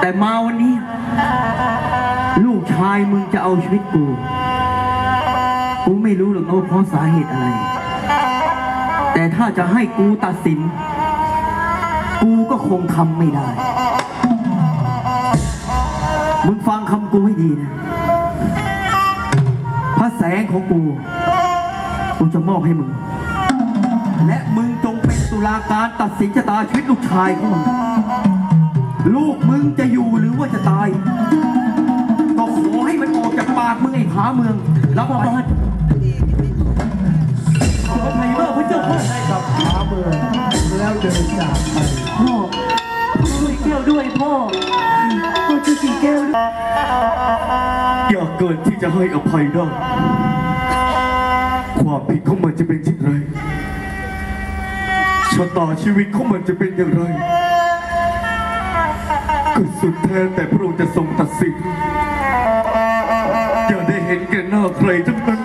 แต่มาวันนี้ ลูกชายมึงจะเอาชีวิตกู กูไม่รู้หรอกนะว่าเพราะสาเหตุอะไร แต่ถ้าจะให้กูตัดสิน กูก็คงทำไม่ได้ มึงฟังคำกูให้ดีนะ พระแสงของกู กูจะมอบให้มึง และมึงจงเป็นตุลาการตัดสินชะตาชีวิตลูกชายของมึง ลูกมึงจะอยู่หรือว่าจะตาย ก็ขอให้มันออกจากปากมึงไอ้ผาเมืองรับไปขออภัยมากพระเจ้าค่ะให้กับขาเมืองแล้วเดินจากไปพ่อช่วยแก้วด้วยพ่อพ่อช่วยสีแก้วด้วยอยากเกินที่จะให้อภัยได้ความผิดของมันจะเป็นอย่างไรชะตาชีวิตของมันจะเป็นอย่างไร ก็สุดแท้แต่พระองค์จะทรงตัดสินอย่าได้เห็นแก่หน้าใครทั้งนั้น